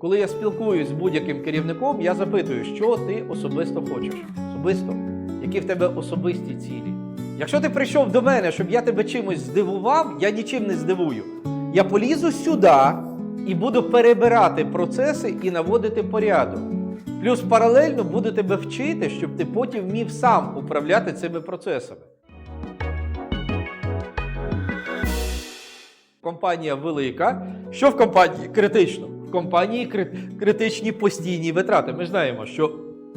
коли я спілкуюсь з будь-яким керівником, я запитую, що ти особисто хочеш. Особисто, які в тебе особисті цілі. Якщо ти прийшов до мене, щоб я тебе чимось здивував, я нічим не здивую. Я полізу сюди і буду перебирати процеси і наводити порядок. Плюс паралельно буду тебе вчити, щоб ти потім вмів сам управляти цими процесами. Компанія велика. Що в компанії критично? Компанії критичні постійні витрати. Ми знаємо, що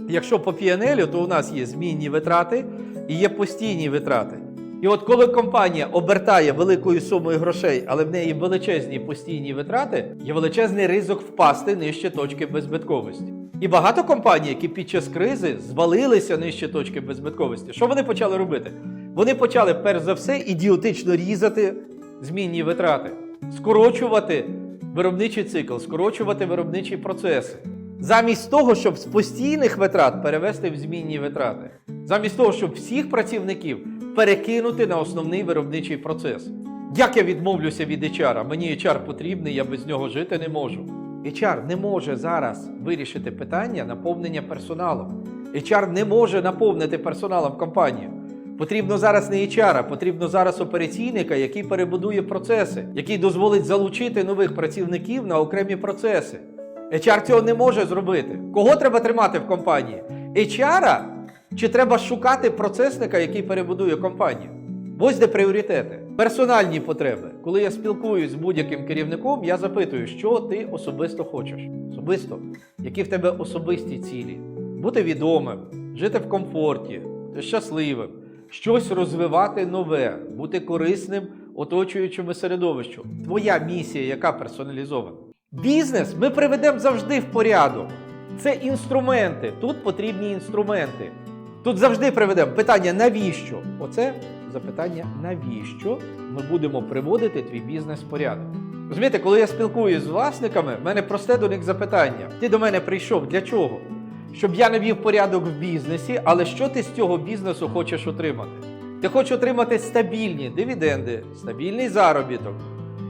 якщо по PNL, то у нас є змінні витрати і є постійні витрати. І от коли компанія обертає великою сумою грошей, але в неї величезні постійні витрати, є величезний ризик впасти нижче точки беззбитковості. І багато компаній, які під час кризи звалилися нижче точки беззбитковості, що вони почали робити? Вони почали перш за все ідіотично різати змінні витрати, скорочувати виробничий цикл, скорочувати виробничі процеси. Замість того, щоб з постійних витрат перевести в змінні витрати, замість того, щоб всіх працівників перекинути на основний виробничий процес. Як я відмовлюся від HR? Мені HR потрібний, я без нього жити не можу. HR не може зараз вирішити питання наповнення персоналом. HR не може наповнити персоналом компанію. Потрібно зараз не HR, потрібно зараз операційника, який перебудує процеси, який дозволить залучити нових працівників на окремі процеси. HR цього не може зробити. Кого треба тримати в компанії? HR чи треба шукати процесника, який перебудує компанію? Ось де пріоритети. Персональні потреби. Коли я спілкуюсь з будь-яким керівником, я запитую, що ти особисто хочеш. Особисто, які в тебе особисті цілі. Бути відомим, жити в комфорті, щасливим, щось розвивати нове, бути корисним оточуючому середовищу. Твоя місія, яка персоналізована. Бізнес ми приведемо завжди в порядок. Це інструменти. Тут потрібні інструменти. Тут завжди приведемо питання, навіщо? Оце запитання, навіщо ми будемо приводити твій бізнес в порядок. Розумієте, коли я спілкуюся з власниками, в мене просте до них запитання. Ти до мене прийшов для чого? Щоб я навів порядок в бізнесі, але що ти з цього бізнесу хочеш отримати? Ти хочеш отримати стабільні дивіденди, стабільний заробіток,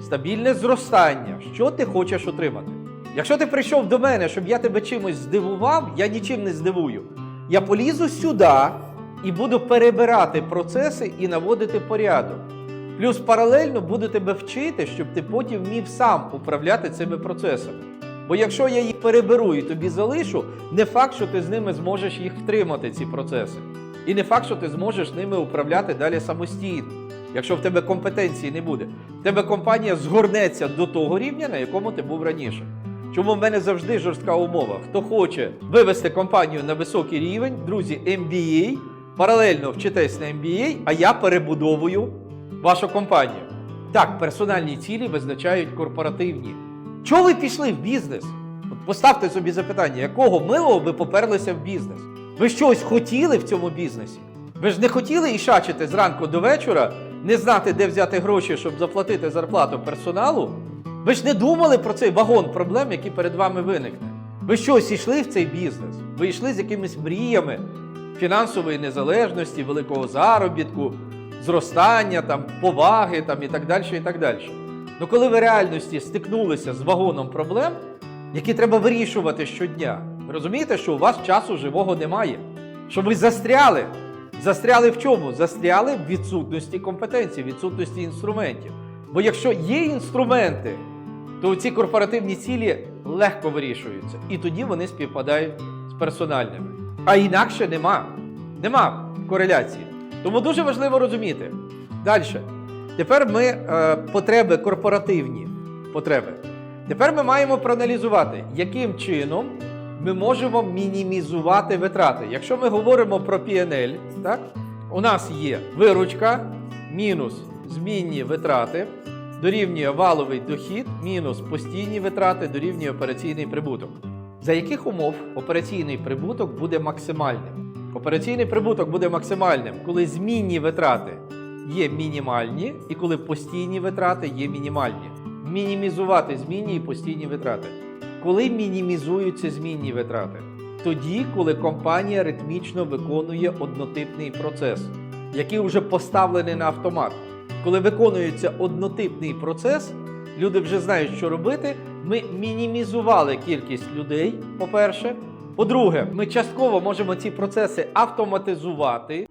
стабільне зростання. Що ти хочеш отримати? Якщо ти прийшов до мене, щоб я тебе чимось здивував, я нічим не здивую. Я полізу сюди і буду перебирати процеси і наводити порядок. Плюс паралельно буду тебе вчити, щоб ти потім вмів сам управляти цими процесами. Бо якщо я їх переберу і тобі залишу, не факт, що ти з ними зможеш їх втримати, ці процеси. І не факт, що ти зможеш ними управляти далі самостійно, якщо в тебе компетенції не буде. В тебе компанія згорнеться до того рівня, на якому ти був раніше. Чому в мене завжди жорстка умова? Хто хоче вивести компанію на високий рівень, друзі, MBA, паралельно вчитесь на MBA, а я перебудовую вашу компанію. Так, персональні цілі визначають корпоративні. Чого ви пішли в бізнес? От поставте собі запитання, якого милого ви поперлися в бізнес? Ви щось хотіли в цьому бізнесі? Ви ж не хотіли ішачити зранку до вечора, не знати, де взяти гроші, щоб заплатити зарплату персоналу? Ви ж не думали про цей вагон проблем, які перед вами виникне. Ви щось йшли в цей бізнес? Ви йшли з якимись мріями фінансової незалежності, великого заробітку, зростання, там, поваги там, і так далі. і так далі. Ну коли ви в реальності стикнулися з вагоном проблем, які треба вирішувати щодня, розумієте, що у вас часу живого немає, що ви застряли. Застряли в чому? Застряли в відсутності компетенції, відсутності інструментів. Бо якщо є інструменти, то ці корпоративні цілі легко вирішуються. І тоді вони співпадають з персональними. А інакше нема. Нема кореляції. Тому дуже важливо розуміти. Далі. Тепер ми е, потреби корпоративні потреби. Тепер ми маємо проаналізувати, яким чином ми можемо мінімізувати витрати. Якщо ми говоримо про PNL, так, у нас є виручка мінус змінні витрати дорівнює валовий дохід мінус постійні витрати дорівнює операційний прибуток. За яких умов операційний прибуток буде максимальним? Операційний прибуток буде максимальним, коли змінні витрати є мінімальні і коли постійні витрати є мінімальні. Мінімізувати змінні і постійні витрати. Коли мінімізуються змінні витрати? Тоді, коли компанія ритмічно виконує однотипний процес, який вже поставлений на автомат. Коли виконується однотипний процес, люди вже знають, що робити, Ми мінімізували кількість людей, по-перше. По-друге, ми частково можемо ці процеси автоматизувати.